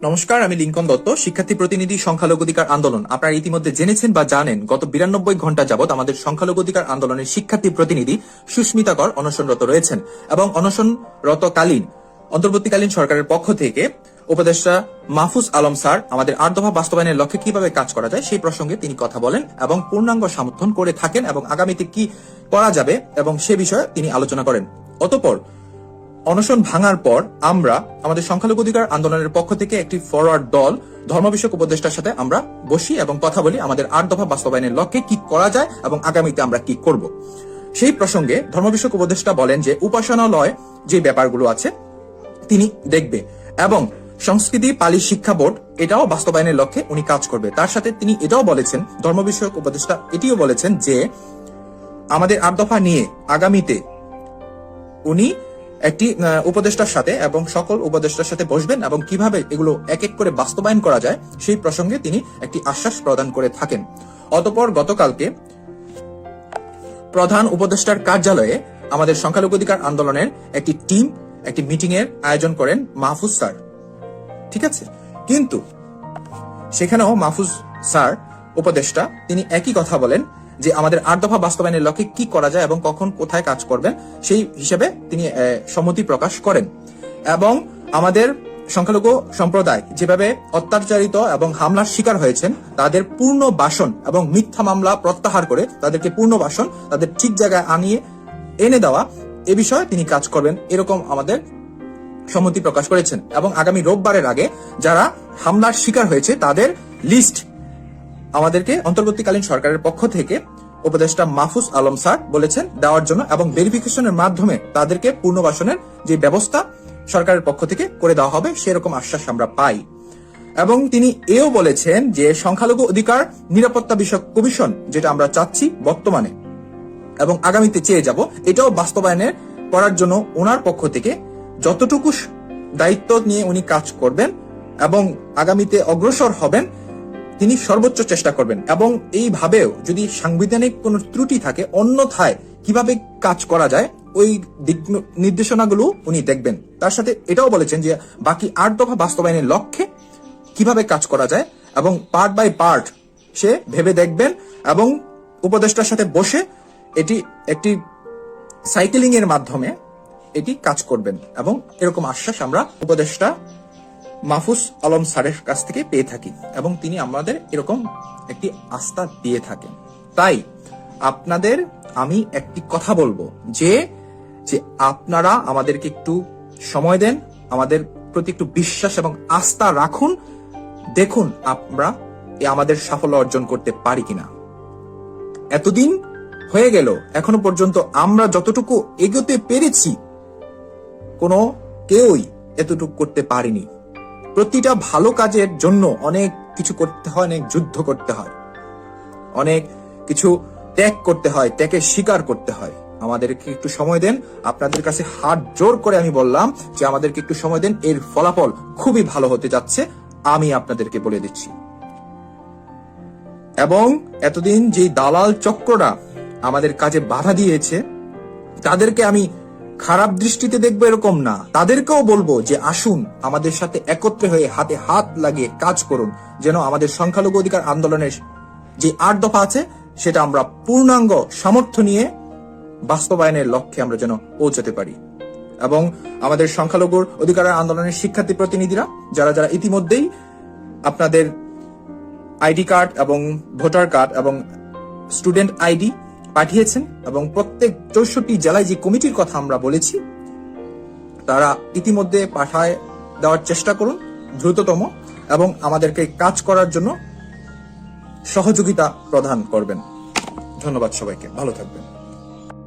নমস্কার, আমি লিঙ্কন দত্ত, শিক্ষার্থী প্রতিনিধি সংখ্যালঘু অধিকার আন্দোলন। আপনারা ইতিমধ্যে জেনেছেন বা জানেন, গত বিরানব্বই ঘণ্টা যাবৎ আমাদের সংখ্যালঘু অধিকার আন্দোলনের শিক্ষার্থী প্রতিনিধি সুস্মিতা কর অনশনরত রয়েছেন এবং অনশনরতকালীন অন্তর্বর্তীকালীন সরকারের পক্ষ থেকে উপদেষ্টা মাহফুজ আলম স্যার আমাদের আট দফা বাস্তবায়নের লক্ষ্যে কীভাবে কাজ করা যায় সেই প্রসঙ্গে তিনি কথা বলেন এবং পূর্ণাঙ্গ সমর্থন করে থাকেন এবং আগামীতে কি করা যাবে এবং সে বিষয়ে তিনি আলোচনা করেন। অতঃপর অনশন ভাঙার পর আমরা আমাদের সংখ্যালঘু অধিকার আন্দোলনের পক্ষ থেকে একটি ফরওয়ার্ড দল ধর্ম বিষয়ক উপদেষ্টার সাথে আমরা বসি এবং কথা বলি আমাদের আট দফা বাস্তবায়নের লক্ষ্যে কি করা যায় এবং আগামীতে আমরা কি করব। সেই প্রসঙ্গে ধর্ম বিষয়ক উপদেষ্টা বলেন যে উপাসনালয় যে ব্যাপারগুলো আছে, তিনি দেখবে এবং সংস্কৃতি, পালি শিক্ষা বোর্ড এটাও বাস্তবায়নের লক্ষ্যে উনি কাজ করবে। তার সাথে তিনি এটাও বলেছেন ধর্ম বিষয়ক উপদেষ্টা এটিও বলেছেন যে আমাদের আট দফা নিয়ে আগামীতে উনি একটি উপদেষ্টার সাথে এবং সকল উপদেষ্টার সাথে বসবেন এবং কীভাবে এগুলো এক এক করে বাস্তবায়ন করা যায়, সেই প্রসঙ্গে তিনি একটি আশ্বাস প্রদান করে থাকেন। অতঃপর গতকালকে প্রধান উপদেষ্টার কার্যালয়ে আমাদের সংখ্যালঘু অধিকার আন্দোলনের একটি টিম, একটি মিটিং এর আয়োজন করেন মাহফুজ স্যার। ঠিক আছে? কিন্তু সেখানেও মাহফুজ স্যার, উপদেষ্টা, তিনি একই কথা বলেন যে আমাদের আট দফা বাস্তবায়নের লক্ষ্যে কি করা যায় এবং কখন কোথায় কাজ করবেন, সেই হিসেবে তিনি সম্মতি প্রকাশ করেন। এবং আমাদের সংখ্যালঘু সম্প্রদায় যেভাবে অত্যাচারিত এবং হামলার শিকার হয়েছেন, তাদের পূর্ণ বাসন এবং মিথ্যা মামলা প্রত্যাহার করে তাদেরকে পূর্ণ বাসন তাদের ঠিক জায়গায় আনিয়ে এনে দেওয়া, এ বিষয়ে তিনি কাজ করবেন এরকম আমাদের সম্মতি প্রকাশ করেছেন। এবং আগামী রোববারের আগে যারা হামলার শিকার হয়েছে, তাদের লিস্ট আমাদেরকে অন্তর্বর্তীকালীন সরকারের পক্ষ থেকে উপদেষ্টা মাহফুজ আলম স্যার বলেছেন দেওয়ার জন্য এবং ভেরিফিকেশনের মাধ্যমে তাদেরকে পুনর্বাসনের যে ব্যবস্থা সরকারের পক্ষ থেকে করে দেওয়া হবে সেরকম আশ্বাস আমরা পাই। এবং তিনি এও বলেছেন যে সংখ্যালঘু অধিকার নিরাপত্তা বিষয়ক কমিশন যেটা আমরা চাচ্ছি বর্তমানে এবং আগামীতে চেয়ে যাব, এটাও বাস্তবায়নের করার জন্য ওনার পক্ষ থেকে যতটুকু দায়িত্ব নিয়ে উনি কাজ করবেন এবং আগামীতে অগ্রসর হবেন তিনি সর্বোচ্চ চেষ্টা করবেন। এবং এইভাবেও যদি সাংবিধানিক কোনো ত্রুটি থাকে, অন্যথায় কীভাবে কাজ করা যায়, ওই দিক নির্দেশনাগুলো উনি দেখবেন। তার সাথে এটাও বলেছেন যে, বাকি আট দফা বাস্তবায়নের লক্ষ্যে কীভাবে কাজ করা যায় এবং পার্ট বাই পার্ট সে ভেবে দেখবেন এবং উপদেষ্টার সাথে বসে এটি একটি সাইকেলিং এর মাধ্যমে এটি কাজ করবেন। এবং এরকম আশ্বাস আমরা উপদেষ্টা মাহফুজ আলম স্যারের কাছ থেকে পেয়ে থাকি এবং তিনি আমাদের এরকম একটি আস্থা দিয়ে থাকেন। তাই আপনাদের আমি একটি কথা বলব যে যে আপনারা আমাদেরকে একটু সময় দেন, আমাদের প্রতি একটু বিশ্বাস এবং আস্থা রাখুন। দেখুন আমরা আমাদের সাফল্য অর্জন করতে পারি কিনা। এতদিন হয়ে গেল, এখনও পর্যন্ত আমরা যতটুকু এগোতে পেরেছি, কোনো কেউই এতটুকু করতে পারিনি। প্রতিটা ভালো কাজের জন্য অনেক কিছু করতে হয়, অনেক যুদ্ধ করতে হয়। অনেক কিছু ত্যাগ করতে হয়, ত্যাগের স্বীকার করতে হয়। আমাদেরকে একটু সময় দেন। আপনাদের কাছে হাত জোর করে আমি বললাম যে আমাদেরকে একটু সময় দেন। এর ফলাফল খুবই ভালো হতে যাচ্ছে, আমি আপনাদেরকে বলে দিচ্ছি। এবং এতদিন যে দালাল চক্ররা আমাদের কাজে বাধা দিয়েছে, তাদেরকে আমি খারাপ দৃষ্টিতে দেখব এরকম না। তাদেরকেও বলব যে, আসুন আমাদের সাথে একত্রে হয়ে হাতে হাত লাগিয়ে কাজ করুন, যেন আমাদের সংখ্যালঘু অধিকার আন্দোলনের যে আট দফা আছে, সেটা আমরা পূর্ণাঙ্গ সামর্থ্য নিয়ে বাস্তবায়নের লক্ষ্যে আমরা যেন পৌঁছাতে পারি। এবং আমাদের সংখ্যালঘুর অধিকার আন্দোলনের শিক্ষার্থী প্রতিনিধিরা, যারা যারা ইতিমধ্যেই আপনাদের আইডি কার্ড এবং ভোটার কার্ড এবং স্টুডেন্ট আইডি পাঠিয়েছেন এবং প্রত্যেক চৌষট্টি জেলায় যে কমিটির কথা আমরা বলেছি, তারা ইতিমধ্যে পাঠায় দেওয়ার চেষ্টা করুন দ্রুততম এবং আমাদেরকে কাজ করার জন্য সহযোগিতা প্রদান করবেন। ধন্যবাদ সবাইকে। ভালো থাকবেন।